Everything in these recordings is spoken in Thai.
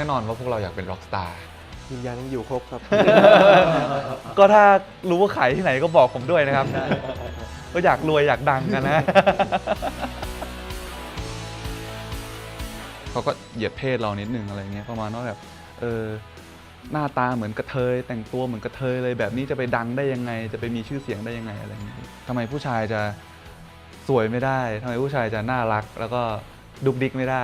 น่นอนว่าพวกเราอยากเป็นร็อกสตาร์ วิญญาณยังอยู่ครบครับ ก็ถ้ารู้ว่าขายที่ไหนก็บอกผมด้วยนะครับ ก็อยากรวยอยากดังกันนะ เขาก็เหยียดเพศเรานิดนึงอะไรเงี้ยประมาณว่าแบบเออหน้าตาเหมือนกระเทย แต่งตัวเหมือนกระเทยเลยแบบนี้จะไปดังได้ยังไง จะไปมีชื่อเสียงได้ยังไงอะไรเงี้ยทำไมผู้ชายจะสวยไม่ได้ทำไมผู้ชายจะน่ารัก แล้วก็ดุกดิกไม่ได้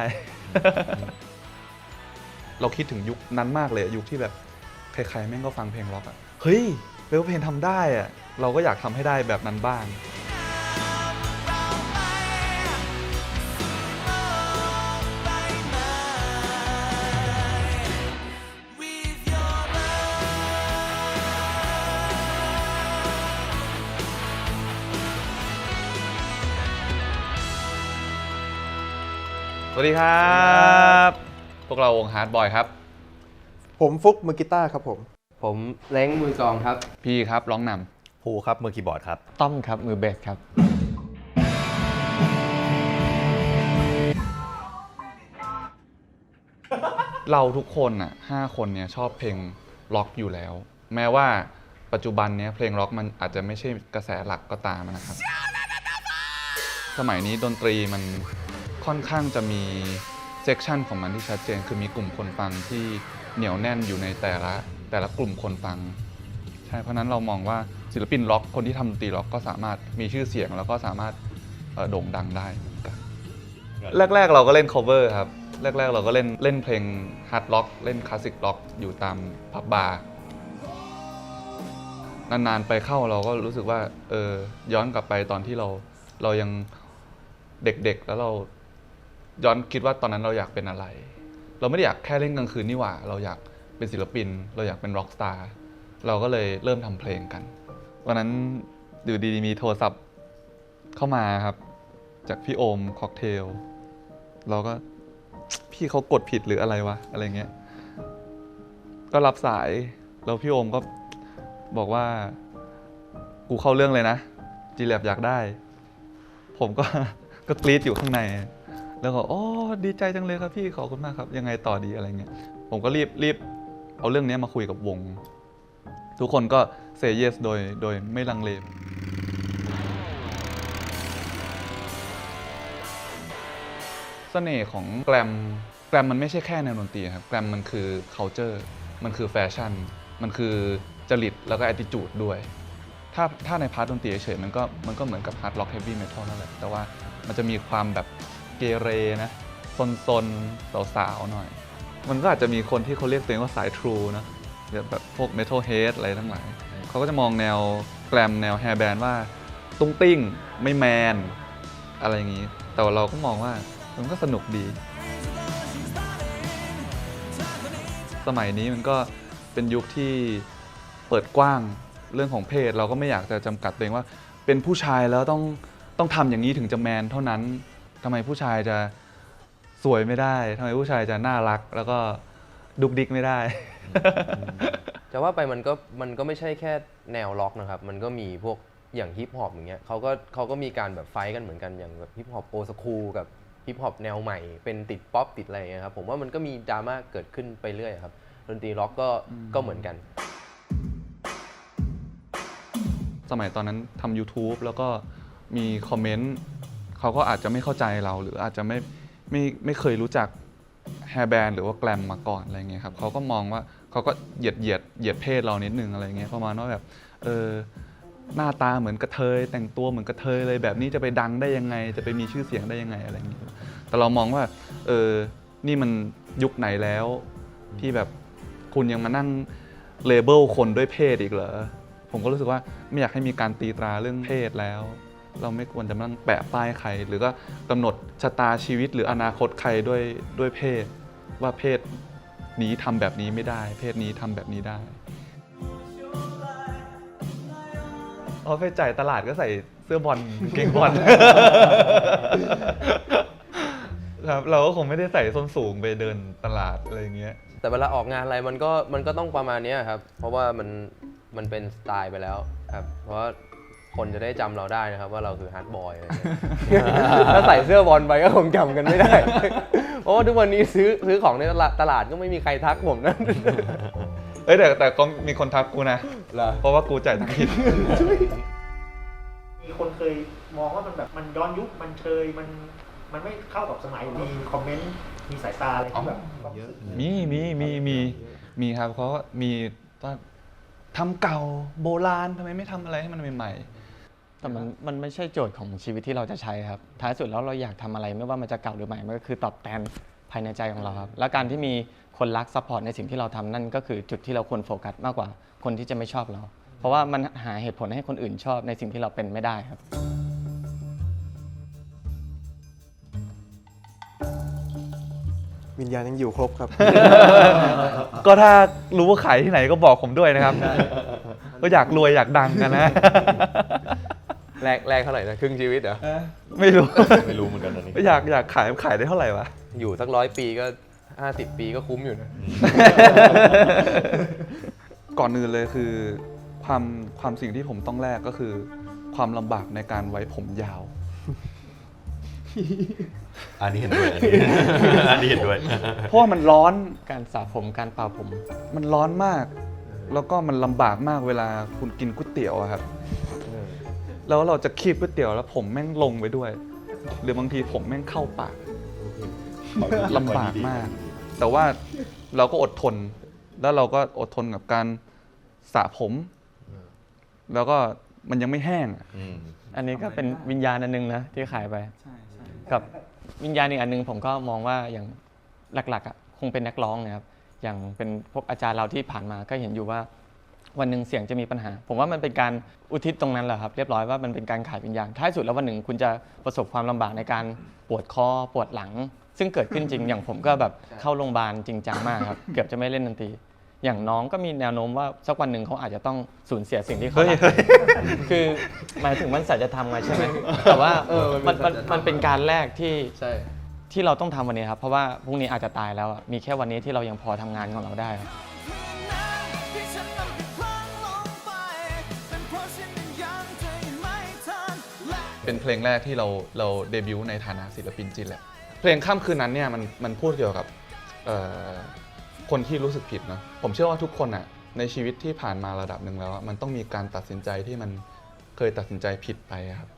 เราคิดถึงยุคนั้นมากเลยอะยุคที่แบบใครๆแม่งก็ฟังเพลงร็อกอะเฮ้ยเบลเพลงทำได้อะเราก็อยากทำให้ได้แบบนั้นบ้างสวัสดีครับ พวกเราวงฮาร์ดบอยครับ ผมฟุกมือกีตาร์ครับผม ผมเล้งมือกลองครับ พี่ครับร้องนำภูครับมือคีย์บอร์ดครับ ต้อมครับมือเบสครับเราทุกคนอะห้าคนเนี่ยชอบเพลงล็อกอยู่แล้ว แม้ว่าปัจจุบันเนี้ยเพลงล็อกมันอาจจะไม่ใช่กระแสหลักก็ตามนะครับ สมัยนี้ดนตรีมันค่อนข้างจะมี เซกชันของมันที่ชัดเจน คือมีกลุ่มคนฟังที่เหนียวแน่นอยู่ในแต่ละแต่ละกลุ่มคนฟังใช่เพราะฉะนั้นเรามองว่าศิลปินล็อกคนที่ทำดนตรีล็อกก็สามารถมีชื่อเสียงแล้วก็สามารถเอ่อโด่งดังได้เหมือนกันแรก ๆ เราก็เล่น cover ครับแรก ๆ เราก็เล่นเล่นเพลง hard rock เล่นคลาสสิก rock อยู่ตามพับบาร์นานๆไปเข้าเราก็รู้สึกว่าเออย้อนกลับไปตอนที่เราเรายังเด็กๆ แล้วเรา ย้อนคิดว่าตอนนั้นเราอยากเป็นอะไร เราไม่ได้อยากแค่เล่นกลางคืนนี่หว่า เราอยากเป็นศิลปิน เราอยากเป็นร็อกสตาร์เราก็เลยเริ่มทำเพลงกันวันนั้นอยู่ดีๆมีโทรศัพท์เข้ามาครับ จากพี่โอมค็อกเทลเราก็พี่เขากดผิดหรืออะไรวะอะไรเงี้ย ก็รับสายแล้วพี่โอมก็บอกว่า กูเข้าเรื่องเลยนะจีแลบอยากได้ ผมก็ก็กรี๊ดอยู่ข้างใน แล้วก็โอ้ดีใจจังเลยครับพี่ขอบคุณมากครับ ยังไงต่อดีอะไรเงี้ยผมก็รีบรีบเอาเรื่องนี้มาคุยกับวง ทุกคนก็เซเยสโดยโดยไม่ลังเลเสน่ห์ของแกรมแกรมมันไม่ใช่แค่แนวดนตรีครับแกรมมันคือ culture มันคือแฟชั่น มันคือจริตแล้วก็ attitude ด้วยถ้าถ้าในพาร์ทดนตรีเฉยมันก็มันก็เหมือนกับฮาร์ดร็อกเฮฟวี่เมทัลนั่นแหละแต่ว่ามันจะมีความแบบ เกเรนะซนๆสาวๆหน่อย มันก็อาจจะมีคนที่เขาเรียกตัวเองว่าสายทรูนะแบบพวกเมทัลเฮดอะไรทั้งหลายเขาก็จะมองแนวแกรมแนวแฮร์แบนว่าตุ้งติ้งไม่แมน อะไรอย่างนี้ แต่เราก็มองว่ามันก็สนุกดี สมัยนี้มันก็เป็นยุคที่เปิดกว้างเรื่องของเพศ เราก็ไม่อยากจะจำกัดตัวเองว่า เป็นผู้ชายแล้วต้องต้องทำอย่างนี้ถึงจะแมนเท่านั้นำไมผู้ชายจะสวยไม่ได้ทำไมผู้ชายจะน่ารัก แล้วก็ดุกดิกไม่ได้ จะว่าไปมันก็มันก็ไม่ใช่แค่แนวล็อกนะครับ มันก็มีพวกอย่างฮิปฮอปอย่างเงี้ยเขาก็เขาก็มีการแบบไฟท์กันเหมือนกันอย่างแบบฮิปฮอปโอสคูลกับฮิปฮอปแนวใหม่ เป็นติดป๊อปติดอะไรอย่างเงี้ยครับผมว่ามันก็มีดราม่าเกิดขึ้นไปเรื่อยครับดนตรีล็อกก็ก็เหมือนกัน สมัยตอนนั้นทำ YouTube แล้วก็มีคอมเมนต์ เขาก็อาจจะไม่เข้าใจเราหรืออาจจะไม่ไม่ไม่เคยรู้จักแฮร์แบนหรือว่าแกลมมาก่อนอะไรเงี้ยครับเขาก็มองว่าเขาก็เหยียดเหยียดเหยียดเพศเรานิดนึงอะไรเงี้ยประมาณว่าแบบเออหน้าตาเหมือนกระเทย แต่งตัวเหมือนกระเทยเลยแบบนี้จะไปดังได้ยังไง จะไปมีชื่อเสียงได้ยังไงอะไรเงี้ยแต่เรามองว่าเออนี่มันยุคไหนแล้วที่แบบคุณยังมานั่งเลเบลคนด้วยเพศอีกเหรอผมก็รู้สึกว่าไม่อยากให้มีการตีตราเรื่องเพศแล้ว เราไม่ควรจะมานั่งแปะป้ายใคร หรือก็กำหนดชะตาชีวิตหรืออนาคตใครด้วยด้วยเพศ ว่าเพศนี้ทำแบบนี้ไม่ได้ เพศนี้ทำแบบนี้ได้พอไปจ่ายตลาดก็ใส่เสื้อบอลเก่งบอลครับเราก็คงไม่ได้ใส่ส้นสูงไปเดินตลาดอะไรอย่างเงี้ย แต่เวลาออกงานอะไรมันก็มันก็ต้องประมาณนี้ครับ เพราะว่ามันมันเป็นสไตล์ไปแล้วครับ เพราะ คนจะได้จำเราได้นะครับ ว่าเราคือฮาร์ดบอยอะไรเงี้ย ถ้าใส่เสื้อบอลไปก็คงจำกันไม่ได้ โอ้ทุกวันนี้ซื้อซื้อของในตลาดตลาดก็ไม่มีใครทักผมนะเอ้ยแต่แต่ก็มีคนทักกูนะเหรอเพราะว่ากูจ่ายตังค์ผิด มีคนเคยมองว่ามันแบบมันย้อนยุค มันเชย มันมันไม่เข้ากับสมัย มีคอมเมนต์ มีสายตาอะไรที่แบบความรู้สึก มีมีมีมีมีครับเพราะว่ามีว่าทำเก่าโบราณทำไมไม่ทำอะไรให้มันใหม่ แต่มันมันไม่ใช่โจทย์ของชีวิตที่เราจะใช้ครับ ท้ายสุดแล้วเราอยากทำอะไรไม่ว่ามันจะเก่าหรือใหม่มันก็คือตอบแทนภายในใจของเราครับ และการที่มีคนรักซัพพอร์ตในสิ่งที่เราทำนั่นก็คือจุดที่เราควรโฟกัสมากกว่าคนที่จะไม่ชอบเรา เพราะว่ามันหาเหตุผลให้คนอื่นชอบในสิ่งที่เราเป็นไม่ได้ครับวิญญาณยังอยู่ครบครับๆก็ถ้ารู้ว่าขายที่ไหนก็บอกผมด้วยนะครับ ก็อยากรวยอยากดังกันนะ แรกแรกเท่าไหร่นะครึ่งชีวิตเหรอ ไม่รู้ ไม่รู้เหมือนกันอันนี้อยากอยากขายขายได้เท่าไหร่วะ อยู่สักร้อยปีก็ห้าสิบปีก็คุ้มอยู่นะ ก่อนอื่นเลยคือความความสิ่งที่ผมต้องแลกก็คือ ความลำบากในการไว้ผมยาว อันนี้เห็นด้วย อันนี้อันนี้เห็นด้วย เพราะว่ามันร้อนการสระผมการเป่าผม มันร้อนมาก แล้วก็มันลำบากมากเวลาคุณกินก๋วยเตี๋ยวอะครับ แล้วเราจะคีบก๋วยเตี๋ยวแล้วผมแม่งลงไปด้วย หรือบางทีผมแม่งเข้าปาก ลำบากมาก แต่ว่าเราก็อดทน แล้วเราก็อดทนกับการสระผม แล้วก็มันยังไม่แห้งอะอืมอันนี้ก็เป็นวิญญาณอันหนึงนะที่ขายไป กับวิญญาณอีกอันหนึงผมก็มองว่าอย่างหลักๆอะคงเป็นนักร้องนะครับอย่างเป็นพวกอาจารย์เราที่ผ่านมาก็เห็นอยู่ว่า วันหนึ่งเสียงจะมีปัญหา ผมว่ามันเป็นการอุทิศตรงนั้นแหละครับ เรียบร้อยว่ามันเป็นการขายวิญญาณท้ายสุดแล้ววันหนึ่งคุณจะประสบความลำบากในการปวดคอปวดหลัง ซึ่งเกิดขึ้นจริง อย่างผมก็แบบเข้าโรงพยาบาลจริงจังมากครับ เกือบจะไม่เล่นดนตรี อย่างน้องก็มีแนวโน้มว่าสักวันหนึ่งเขาอาจจะต้องสูญเสียสิ่งที่เขารักคือหมายถึงมันสัจธรรมไงใช่ไหมแต่ว่าเออมัมันนเป็มันนสัจธรรมมันเป็นการแรกที่ ใช่ ที่เราต้องทำวันนี้ครับ เพราะว่าพรุ่งนี้อาจจะตายแล้วอะมีแค่วันนี้ที่เรายังพอทำงานของเราได้ครับ เป็นเพลงแรกที่เราเราเดบิวต์ในฐานะศิลปินจินแหละเพลงข้ามคืนนั้นเนี่ยมันมันพูดเกี่ยวกับคนที่รู้สึกผิดเนาะผมเชื่อว่าทุกคนอะในชีวิตที่ผ่านมาระดับหนึ่งแล้ว มันต้องมีการตัดสินใจที่มันเคยตัดสินใจผิดไปครับ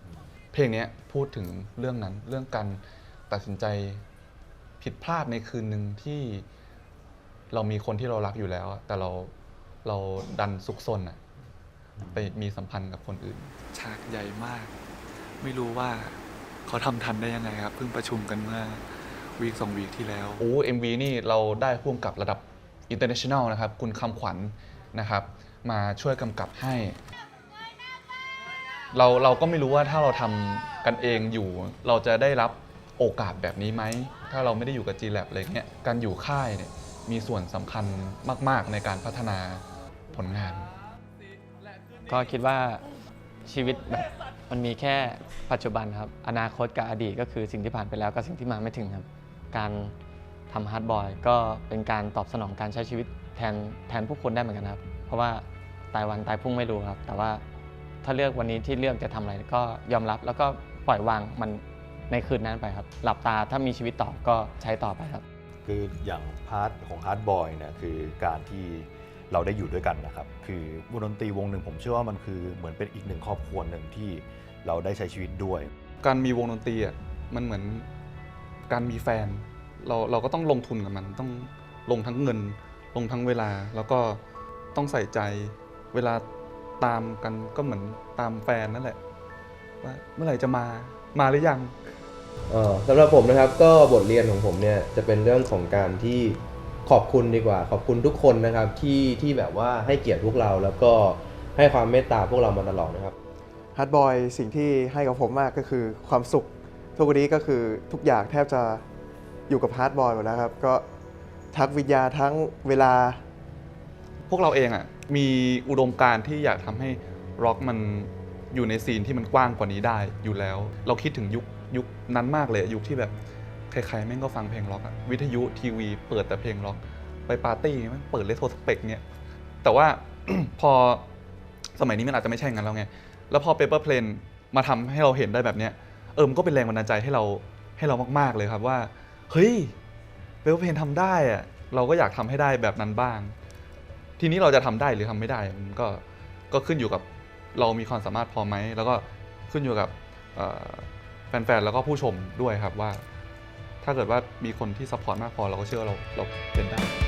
เพลงนี้พูดถึงเรื่องนั้นเรื่องการตัดสินใจผิดพลาดในคืนหนึ่งที่เรามีคนที่เรารักอยู่แล้ว แต่เราเราดันซุกซนอะไปมีสัมพันธ์กับคนอื่น ฉากใหญ่มาก ไม่รู้ว่าเขาทำทันได้ยังไงครับ เพิ่งประชุมกันเมื่อวีคสองวีคที่แล้ว โอ้เอ็มวีนี่เราได้พ่วงกับระดับอินเตอร์เนชั่นแนลนะครับ คุณคำขวัญนะครับ มาช่วยกำกับให้ เราเราก็ไม่รู้ว่าถ้าเราทำกันเองอยู่ เราจะได้รับโอกาสแบบนี้ไหม ถ้าเราไม่ได้อยู่กับ G Lab อะไรเงี้ย การอยู่ค่ายเนี่ยมีส่วนสำคัญมาก ๆ ในการพัฒนาผลงาน ก็คิดว่าชีวิตแบบ มันมีแค่ปัจจุบันครับ อนาคตกับอดีตก็คือสิ่งที่ผ่านไปแล้วกับสิ่งที่มาไม่ถึงครับ การทำฮาร์ดบอยก็เป็นการตอบสนองการใช้ชีวิตแทนแทนผู้คนได้เหมือนกันครับ เพราะว่าตายวันตายพรุ่งไม่รู้ครับ แต่ว่าถ้าเลือกวันนี้ที่เลือกจะทำอะไรก็ยอมรับแล้วก็ปล่อยวางมันในคืนนั้นไปครับ หลับตาถ้ามีชีวิตต่อก็ใช้ต่อไปครับ คืออย่างพาร์ทของฮาร์ดบอยเนี่ยคือการที่ เราได้อยู่ด้วยกันนะครับ คือวงดนตรีวงหนึ่งผมเชื่อว่ามันคือเหมือนเป็นอีกหนึ่งครอบครัวหนึ่งที่เราได้ใช้ชีวิตด้วย การมีวงดนตรีอะมันเหมือนการมีแฟน เราเราก็ต้องลงทุนกับมันต้องลงทั้งเงิน ลงทั้งเวลาแล้วก็ต้องใส่ใจเวลาตามกันก็เหมือนตามแฟนนั่นแหละว่าเมื่อไหร่จะมามาหรือยังเอ่อสำหรับผมนะครับก็บทเรียนของผมเนี่ยจะเป็นเรื่องของการที่ ขอบคุณดีกว่า ขอบคุณทุกคนนะครับที่ที่แบบว่าให้เกียรติพวกเราแล้วก็ให้ความเมตตาพวกเรามาตลอดนะครับฮาร์ดบอยสิ่งที่ให้กับผมมากก็คือความสุข ทุกวันนี้ก็คือทุกอย่างแทบจะอยู่กับฮาร์ดบอยหมดแล้วครับ ก็ทั้งวิญญาณทั้งเวลา พวกเราเองอะมีอุดมการณ์ที่อยากทำให้ร็อกมันอยู่ในซีนที่มันกว้างกว่านี้ได้อยู่แล้ว เราคิดถึงยุคยุคนั้นมากเลยยุคที่แบบ ใครๆแม่งก็ฟังเพลงล็อกอะวิทยุทีวีเปิดแต่เพลงล็อก ไปปาร์ตี้แม่งเปิดเลโทสเปกเนี่ยแต่ว่า พอสมัยนี้มันอาจจะไม่ใช่งั้นแล้วไง แล้วพอเปเปอร์เพลนมาทำให้เราเห็นได้แบบเนี้ยเออมันก็เป็นแรงบันดาลใจให้เราให้เรามาก ๆเลยครับว่า เฮ้ยเปเปอร์เพลนทำได้อะเราก็อยากทำให้ได้แบบนั้นบ้าง ทีนี้เราจะทำได้หรือทำไม่ได้มันก็ก็ขึ้นอยู่กับเรามีความสามารถพอไหมแล้วก็ขึ้นอยู่กับแฟนๆแล้วก็ผู้ชมด้วยครับว่า ถ้าเกิดว่ามีคนที่ซัพพอร์ตมากพอเราก็เชื่อเราเราเป็นได้